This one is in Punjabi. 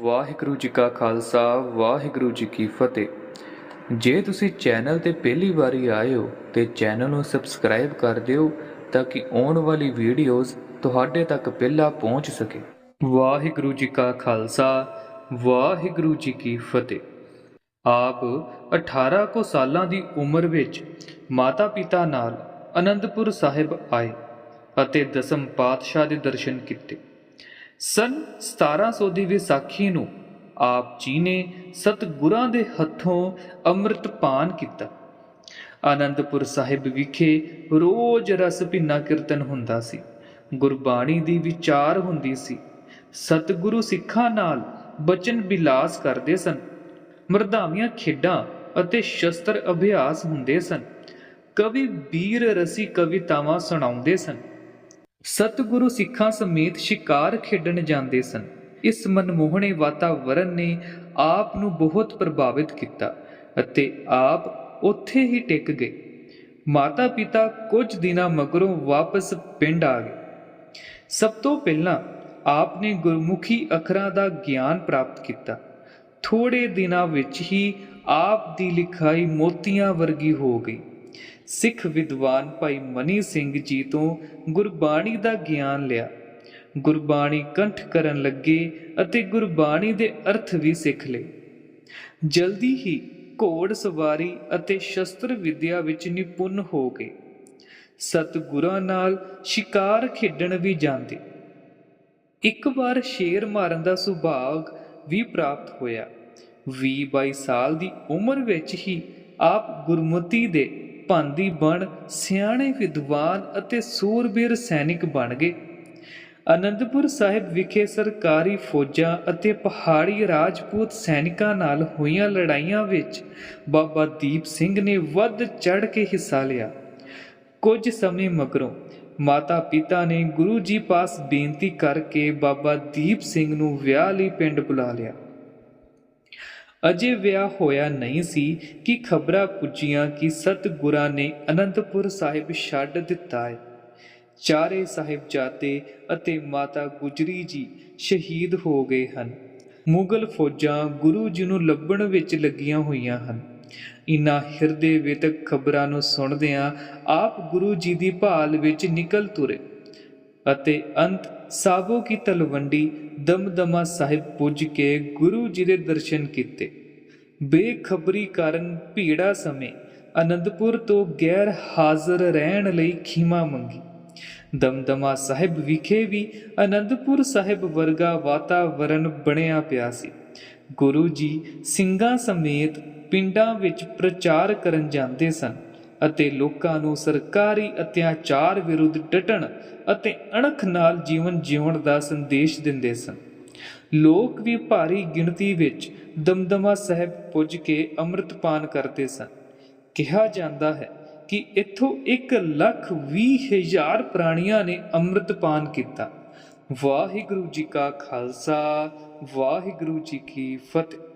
ਵਾਹਿਗੁਰੂ ਜੀ ਕਾ ਖਾਲਸਾ, ਵਾਹਿਗੁਰੂ ਜੀ ਕੀ ਫਤਿਹ। ਜੇ ਤੁਸੀਂ ਚੈਨਲ ਤੇ ਪਹਿਲੀ ਵਾਰੀ ਆਏ ਹੋ ਤੇ ਚੈਨਲ ਨੂੰ ਸਬਸਕ੍ਰਾਈਬ ਕਰ ਦਿਓ ਤਾਂ ਕਿ ਆਉਣ ਵਾਲੀ ਵੀਡੀਓਜ਼ ਤੁਹਾਡੇ ਤੱਕ ਪਹਿਲਾਂ ਪਹੁੰਚ ਸਕੇ। ਵਾਹਿਗੁਰੂ ਜੀ ਕਾ ਖਾਲਸਾ, ਵਾਹਿਗੁਰੂ ਜੀ ਕੀ ਫਤਿਹ। ਆਪ 18 ਕੁ ਸਾਲਾਂ ਦੀ ਉਮਰ ਵਿੱਚ ਮਾਤਾ-ਪਿਤਾ ਨਾਲ ਅਨੰਦਪੁਰ ਸਾਹਿਬ ਆਏ ਅਤੇ ਦਸਮ ਪਾਤਸ਼ਾਹ ਦੇ ਦਰਸ਼ਨ ਕੀਤੇ। ਸਨ 1700 ਦੀ ਵਿਸਾਖੀ ਨੂੰ ਆਪ ਜੀ ਨੇ ਸਤਿਗੁਰਾਂ ਦੇ ਹੱਥੋਂ ਅੰਮ੍ਰਿਤ ਪਾਨ ਕੀਤਾ। ਆਨੰਦਪੁਰ ਸਾਹਿਬ ਵਿਖੇ ਰੋਜ਼ ਰਸ ਭਿੰਨਾ ਕੀਰਤਨ ਹੁੰਦਾ ਸੀ। ਗੁਰਬਾਣੀ ਦੀ ਵਿਚਾਰ ਹੁੰਦੀ ਸੀ। ਸਤਿਗੁਰੂ ਸਿੱਖਾਂ ਨਾਲ ਬਚਨ ਬਿਲਾਸ ਕਰਦੇ ਸਨ। ਮਰਦਾਵੀਆਂ ਖੇਡਾਂ ਅਤੇ ਸ਼ਸਤਰ ਅਭਿਆਸ ਹੁੰਦੇ ਸਨ। ਕਵੀ ਵੀਰ ਰਸੀ ਕਵਿਤਾਵਾਂ ਸੁਣਾਉਂਦੇ ਸਨ। ਸਤਿਗੁਰੂ ਸਿੱਖਾਂ ਸਮੇਤ ਸ਼ਿਕਾਰ ਖੇਡਣ ਜਾਂਦੇ ਸਨ। ਇਸ ਮਨਮੋਹਣੇ ਵਾਤਾਵਰਣ ਨੇ ਆਪ ਨੂੰ ਬਹੁਤ ਪ੍ਰਭਾਵਿਤ ਕੀਤਾ ਅਤੇ ਆਪ ਉੱਥੇ ਹੀ ਟਿਕ ਗਏ। ਮਾਤਾ ਪਿਤਾ ਕੁਝ ਦਿਨਾਂ ਮਗਰੋਂ ਵਾਪਸ ਪਿੰਡ ਆ ਗਏ। ਸਭ ਤੋਂ ਪਹਿਲਾਂ ਆਪ ਨੇ ਗੁਰਮੁਖੀ ਅੱਖਰਾਂ ਦਾ ਗਿਆਨ ਪ੍ਰਾਪਤ ਕੀਤਾ। ਥੋੜੇ ਦਿਨਾਂ ਵਿੱਚ ਹੀ ਆਪ ਦੀ ਲਿਖਾਈ ਮੋਤੀਆਂ ਵਰਗੀ ਹੋ ਗਈ। ਸਿੱਖ ਵਿਦਵਾਨ ਭਾਈ ਮਨੀ ਸਿੰਘ ਜੀ ਤੋਂ ਗੁਰਬਾਣੀ ਦਾ ਗਿਆਨ ਲਿਆ। ਗੁਰਬਾਣੀ ਕੰਠ ਕਰਨ ਲੱਗੇ ਅਤੇ ਗੁਰਬਾਣੀ ਦੇ ਅਰਥ ਵੀ ਸਿੱਖ ਲਏ। ਜਲਦੀ ਹੀ ਘੋੜ ਸਵਾਰੀ ਅਤੇ ਸ਼ਸਤਰ ਵਿਦਿਆ ਵਿੱਚ ਨਿਪੁੰਨ ਹੋ ਗਏ। ਸਤਿਗੁਰਾਂ ਨਾਲ ਸ਼ਿਕਾਰ ਖੇਡਣ ਵੀ ਜਾਂਦੇ। ਇੱਕ ਵਾਰ ਸ਼ੇਰ ਮਾਰਨ ਦਾ ਸੁਭਾਗ ਵੀ ਪ੍ਰਾਪਤ ਹੋਇਆ। 20-22 ਸਾਲ ਦੀ ਉਮਰ ਵਿੱਚ ਹੀ ਆਪ ਗੁਰਮਤੀ ਦੇ ਭਾਂਦੀ ਬਣ, ਸਿਆਣੇ ਵਿਦਵਾਨ ਅਤੇ ਸੂਰਬੀਰ ਸੈਨਿਕ ਬਣ ਗਏ। ਅਨੰਦਪੁਰ ਸਾਹਿਬ ਵਿਖੇ ਸਰਕਾਰੀ ਫੌਜਾਂ ਅਤੇ ਪਹਾੜੀ ਰਾਜਪੂਤ ਸੈਨਿਕਾਂ ਨਾਲ ਹੋਈਆਂ ਲੜਾਈਆਂ ਵਿੱਚ ਬਾਬਾ ਦੀਪ ਸਿੰਘ ਨੇ ਵੱਧ ਚੜ ਕੇ ਹਿੱਸਾ ਲਿਆ। ਕੁਝ ਸਮੇਂ ਮਗਰੋਂ ਮਾਤਾ ਪਿਤਾ ਨੇ ਗੁਰੂ ਜੀ ਪਾਸ ਬੇਨਤੀ ਕਰਕੇ ਬਾਬਾ ਦੀਪ ਸਿੰਘ ਨੂੰ ਵਿਆਹ ਲਈ ਪਿੰਡ ਬੁਲਾ ਲਿਆ। ਅਜੇ ਵਿਆਹ ਹੋਇਆ ਨਹੀਂ ਸੀ ਕਿ ਖਬਰਾਂ ਪੁੱਜੀਆਂ ਕਿ ਸਤਿਗੁਰਾਂ ਨੇ ਅਨੰਦਪੁਰ ਸਾਹਿਬ ਛੱਡ ਦਿੱਤਾ ਹੈ। ਚਾਰੇ ਸਾਹਿਬਜ਼ਾਦੇ ਅਤੇ ਮਾਤਾ ਗੁਜਰੀ ਜੀ ਸ਼ਹੀਦ ਹੋ ਗਏ ਹਨ। ਮੁਗਲ ਫੌਜਾਂ ਗੁਰੂ ਜੀ ਨੂੰ ਲੱਭਣ ਵਿੱਚ ਲੱਗੀਆਂ ਹੋਈਆਂ ਹਨ। ਇਨ੍ਹਾਂ ਹਿਰਦੇ ਵਿਤਕ ਖਬਰਾਂ ਨੂੰ ਸੁਣਦਿਆਂ ਆਪ ਗੁਰੂ ਜੀ ਦੀ ਭਾਲ ਵਿੱਚ ਨਿਕਲ ਤੁਰੇ। ਅਤੇ ਅੰਤ ਸਾਬੋ ਕੀ ਤਲਵੰਡੀ ਦਮਦਮਾ ਸਾਹਿਬ ਪੁੱਜ ਕੇ ਗੁਰੂ ਜੀ ਦੇ ਦਰਸ਼ਨ ਕੀਤੇ। ਬੇਖਬਰੀ ਕਾਰਨ ਭੀੜਾ ਸਮੇਂ ਅਨੰਦਪੁਰ ਤੋਂ ਗੈਰ ਹਾਜ਼ਰ ਰਹਿਣ ਲਈ ਖੀਮਾ ਮੰਗੀ। ਦਮਦਮਾ ਸਾਹਿਬ ਵਿਖੇ ਵੀ ਅਨੰਦਪੁਰ ਸਾਹਿਬ ਵਰਗਾ ਵਾਤਾਵਰਣ ਬਣਿਆ ਪਿਆ ਸੀ। ਗੁਰੂ ਜੀ ਸਿੰਘਾਂ ਸਮੇਤ ਪਿੰਡਾਂ ਵਿੱਚ ਪ੍ਰਚਾਰ ਕਰਨ ਜਾਂਦੇ ਸਨ। ਅਤੇ ਲੋਕਾਂ ਨੂੰ ਸਰਕਾਰੀ ਅਤਿਆਚਾਰ ਵਿਰੁੱਧ ਡਟਣ ਅਤੇ ਅਣਖ ਨਾਲ ਜੀਵਨ ਜਿਉਣ ਦਾ ਸੰਦੇਸ਼ ਦਿੰਦੇ ਸਨ। ਲੋਕ ਵੀ ਭਾਰੀ ਗਿਣਤੀ ਵਿੱਚ ਦਮਦਮਾ ਸਾਹਿਬ ਪੁੱਜ ਕੇ ਅੰਮ੍ਰਿਤਪਾਨ ਕਰਦੇ ਸਨ। ਕਿਹਾ ਜਾਂਦਾ ਹੈ ਕਿ ਇੱਥੋਂ 1 ਲੱਖ 20 ਹਜ਼ਾਰ ਪ੍ਰਾਣੀਆਂ ਨੇ ਅੰਮ੍ਰਿਤਪਾਨ ਕੀਤਾ। ਵਾਹਿਗੁਰੂ ਜੀ ਕਾ ਖਾਲਸਾ, ਵਾਹਿਗੁਰੂ ਜੀ ਕੀ ਫਤਿਹ।